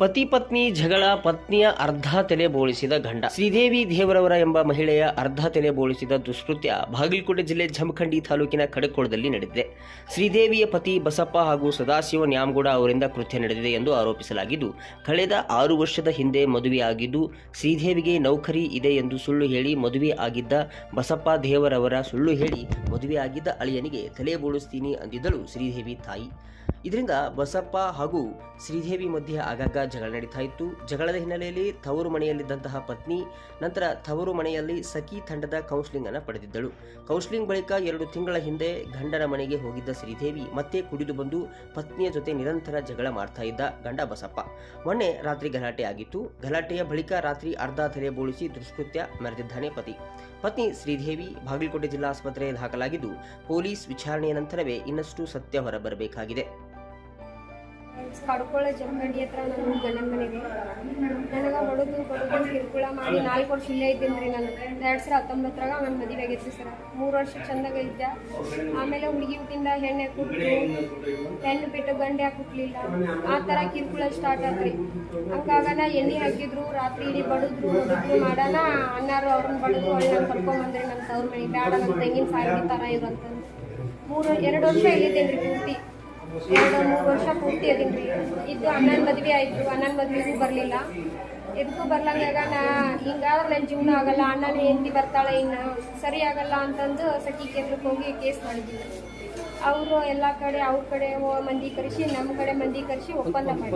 ಪತಿ ಪತ್ನಿ ಜಗಳ ಪತ್ನಿಯ ಅರ್ಧ ತಲೆ ಬೋಳಿಸಿದ ಗಂಡ. ಶ್ರೀದೇವಿ ದೇವರವರ ಎಂಬ ಮಹಿಳೆಯ ಅರ್ಧ ತಲೆ ಬೋಳಿಸಿದ ದುಷ್ಕೃತ್ಯ ಬಾಗಲಕೋಟೆ ಜಿಲ್ಲೆ ಜಮಖಂಡಿ ತಾಲೂಕಿನ ಕಡಕೋಳದಲ್ಲಿ ನಡೆದಿದೆ. ಶ್ರೀದೇವಿಯ ಪತಿ ಬಸಪ್ಪ ಹಾಗೂ ಸದಾಶಿವ ನ್ಯಾಮಗೌಡ ಅವರಿಂದ ಕೃತ್ಯ ನಡೆದಿದೆ ಎಂದು ಆರೋಪಿಸಲಾಗಿದ್ದು, ಕಳೆದ ಆರು ವರ್ಷದ ಹಿಂದೆ ಮದುವೆಯಾಗಿದ್ದು, ಶ್ರೀದೇವಿಗೆ ನೌಕರಿ ಇದೆ ಎಂದು ಸುಳ್ಳು ಹೇಳಿ ಮದುವೆ ಆಗಿದ್ದ ಬಸಪ್ಪ ದೇವರವರ ಸುಳ್ಳು ಹೇಳಿ ಮದುವೆಯಾಗಿದ್ದ ಅಳಿಯನಿಗೆ ತಲೆ ಬೋಳಿಸ್ತೀನಿ ಅಂದಿದ್ದಳು ಶ್ರೀದೇವಿ ತಾಯಿ. ಇದರಿಂದ ಬಸಪ್ಪ ಹಾಗೂ ಶ್ರೀದೇವಿ ಮಧ್ಯೆ ಆಗಾಗ ಜಗಳ ನಡೀತಾ ಇತ್ತು. ಜಗಳದ ಹಿನ್ನೆಲೆಯಲ್ಲಿ ತವರು ಮನೆಯಲ್ಲಿದ್ದಂತಹ ಪತ್ನಿ, ನಂತರ ತವರು ಮನೆಯಲ್ಲಿ ಸಖಿ ತಂಡದ ಕೌನ್ಸಿಲಿಂಗ್ ಅನ್ನು ಪಡೆದಿದ್ದಳು. ಕೌನ್ಸಿಲಿಂಗ್ ಬಳಿಕ ಎರಡು ತಿಂಗಳ ಹಿಂದೆ ಗಂಡನ ಮನೆಗೆ ಹೋಗಿದ್ದ ಶ್ರೀದೇವಿ ಮತ್ತೆ ಕುಡಿದು ಬಂದು ಪತ್ನಿಯ ಜೊತೆ ನಿರಂತರ ಜಗಳ ಮಾಡ್ತಾ ಇದ್ದ ಗಂಡ ಬಸಪ್ಪ. ಮೊನ್ನೆ ರಾತ್ರಿ ಗಲಾಟೆ ಆಗಿತ್ತು. ಗಲಾಟೆಯ ಬಳಿಕ ರಾತ್ರಿ ಅರ್ಧ ತಲೆ ಬೋಳಿಸಿ ದುಷ್ಕೃತ್ಯ ಮೆರೆದಿದ್ದಾನೆ ಪತಿ. ಪತ್ನಿ ಶ್ರೀದೇವಿ ಬಾಗಲಕೋಟೆ ಜಿಲ್ಲಾ ಆಸ್ಪತ್ರೆಯಲ್ಲಿ ದಾಖಲಾಗಿದ್ದು ಪೊಲೀಸ್ ವಿಚಾರಣೆಯ ನಂತರವೇ ಇನ್ನಷ್ಟು ಸತ್ಯ ಹೊರಬರಬೇಕಾಗಿದೆ. ಕಡ್ಕೊಳ್ಳೋ ಜಮಖಂಡಿ ಹತ್ರ ನನ್ನ ಗಂಡನ ಮನೆಗೆ. ನನಗೆ ಹೊಡೆದು ಬಡದು ಕಿರುಕುಳ ಮಾಡಿ ನಾಲ್ಕು ವರ್ಷ ಇಲ್ಲೇ ಇದ್ದೀನಿ ರೀ ನಾನು. ಎರಡು ಸಾವಿರ ಹತ್ತೊಂಬತ್ತರಾಗ ನನ್ನ ಮದುವೆ ಆಗೈತಿ ಸರ್. ಮೂರು ವರ್ಷ ಚಂದಾಗ ಇದ್ದೆ. ಆಮೇಲೆ ಹುಡುಗಿ ಹುಟ್ಟಿಂದ ಹೆಣ್ಣೆ ಕುಟ್ಟು ಹೆಣ್ಣು ಬಿಟ್ಟು ಗಂಡೆ ಹಾಕುಟ್ಲಿಲ್ಲ ಆ ಥರ ಕಿರುಕುಳ ಸ್ಟಾರ್ಟ್ ಆತ್ರಿ ಹಂಗಾಗನ ಎಣ್ಣೆ ಹಾಕಿದ್ರು, ರಾತ್ರಿ ಇಡೀ ಬಡಿದ್ರು ಹೊಡಿದ್ರು ಮಾಡೋಣ ಅನ್ನಾರು ಅವ್ರನ್ನ ಬಡಿದ್ರು ಅವ್ರನ್ನ ನಾನು ಕರ್ಕೊಂಬಂದ್ರಿ ನನ್ನ ತವ್ರ ಮನೆ ಬೇಡ ನನ್ನ ತೆಂಗಿನ ಸಾರಿಗೆ ಥರ ಇರುವಂಥದ್ದು ಮೂರು, ಎರಡು ವರ್ಷ ಇಲ್ಲಿದ್ದೇನೆ ರೀ ಪೂರ್ತಿ. ಮೂರು ವರ್ಷ ಪೂರ್ತಿ ಅದೀನಿ. ಇದ್ದು ಅಣ್ಣನ ಮದುವೆ ಆಯಿತು, ಅಣ್ಣನ ಮದ್ವೆಗೂ ಬರಲಿಲ್ಲ. ಎದಕ್ಕೂ ಬರ್ಲಂಗಾಗ ನಾ ಹಿಂಗಾದ್ರೆ ನನ್ನ ಜೀವನ ಆಗಲ್ಲ, ಅಣ್ಣನ ಹೆಂಡತಿ ಬರ್ತಾಳೆ ಇನ್ನು ಸರಿ ಆಗಲ್ಲ ಅಂತಂದು ಸಖಿ ಕೇಂದ್ರಕ್ಕೆ ಹೋಗಿ ಕೇಸ್ ಮಾಡಿದ್ವಿ. ಅವರು ಎಲ್ಲ ಕಡೆ, ಅವ್ರ ಕಡೆ ಮಂದಿ ಕರೆಸಿ ನಮ್ಮ ಕಡೆ ಮಂದಿ ಕರೆಸಿ ಒಪ್ಪಂದ ಮಾಡಿ